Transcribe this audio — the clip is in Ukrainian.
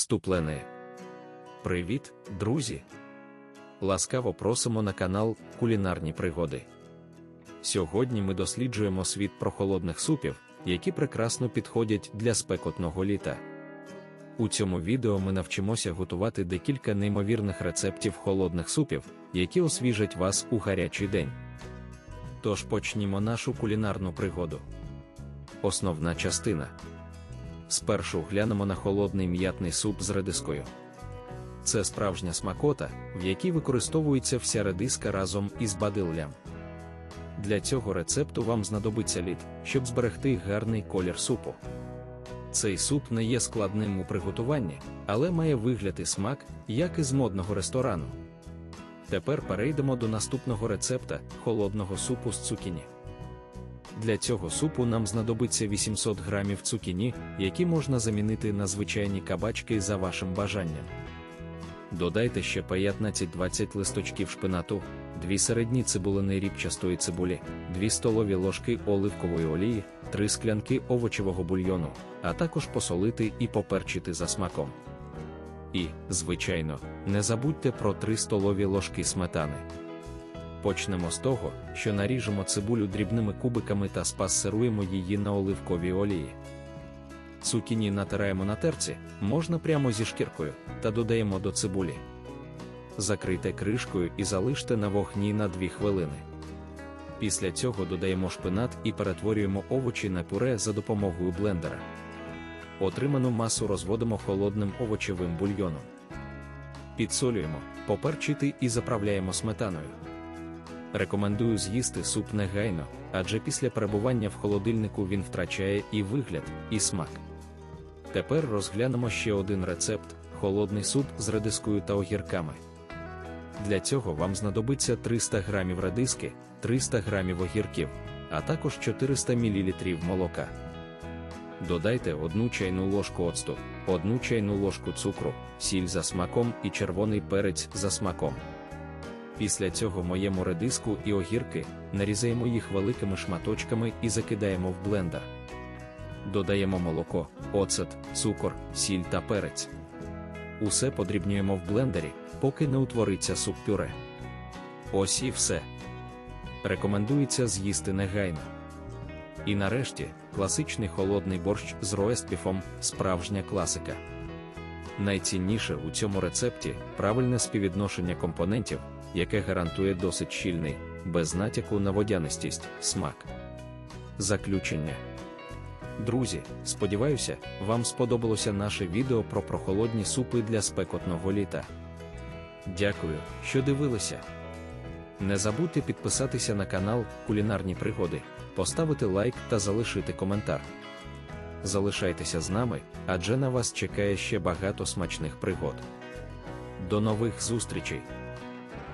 Вступлене. Привіт, друзі! Ласкаво просимо на канал Кулінарні пригоди. Сьогодні ми досліджуємо світ прохолодних супів, які прекрасно підходять для спекотного літа. У цьому відео ми навчимося готувати декілька неймовірних рецептів холодних супів, які освіжать вас у гарячий день. Тож почнімо нашу кулінарну пригоду. Основна частина. Спершу глянемо на холодний м'ятний суп з редискою. Це справжня смакота, в якій використовується вся редиска разом із бадиллям. Для цього рецепту вам знадобиться лід, щоб зберегти гарний колір супу. Цей суп не є складним у приготуванні, але має вигляд і смак, як із модного ресторану. Тепер перейдемо до наступного рецепта холодного супу з цукіні. Для цього супу нам знадобиться 800 грамів цукіні, які можна замінити на звичайні кабачки за вашим бажанням. Додайте ще 15-20 листочків шпинату, 2 середні цибулини ріпчастої цибулі, 2 столові ложки оливкової олії, 3 склянки овочевого бульйону, а також посолити і поперчити за смаком. І, звичайно, не забудьте про 3 столові ложки сметани. Почнемо з того, що наріжемо цибулю дрібними кубиками та спасируємо її на оливковій олії. Цукіні натираємо на терці, можна прямо зі шкіркою, та додаємо до цибулі. Закрийте кришкою і залиште на вогні на 2 хвилини. Після цього додаємо шпинат і перетворюємо овочі на пюре за допомогою блендера. Отриману масу розводимо холодним овочевим бульйоном. Підсолюємо, поперчити і заправляємо сметаною. Рекомендую з'їсти суп негайно, адже після перебування в холодильнику він втрачає і вигляд, і смак. Тепер розглянемо ще один рецепт холодний суп з редискою та огірками. Для цього вам знадобиться 300 г редиски, 300 г огірків, а також 400 мл молока. Додайте 1 чайну ложку оцту, 1 чайну ложку цукру, сіль за смаком і червоний перець за смаком. Після цього моємо редиску і огірки, нарізаємо їх великими шматочками і закидаємо в блендер. Додаємо молоко, оцет, цукор, сіль та перець. Усе подрібнюємо в блендері, поки не утвориться суп-пюре. Ось і все. Рекомендується з'їсти негайно. І нарешті класичний холодний борщ з роестпіфом справжня класика. Найцінніше у цьому рецепті правильне співвідношення компонентів, яке гарантує досить щільний, без натяку на водянистість, смак. Заключення. Друзі, сподіваюся, вам сподобалося наше відео про прохолодні супи для спекотного літа. Дякую, що дивилися. Не забудьте підписатися на канал Кулінарні Пригоди, поставити лайк та залишити коментар. Залишайтеся з нами, адже на вас чекає ще багато смачних пригод. До нових зустрічей!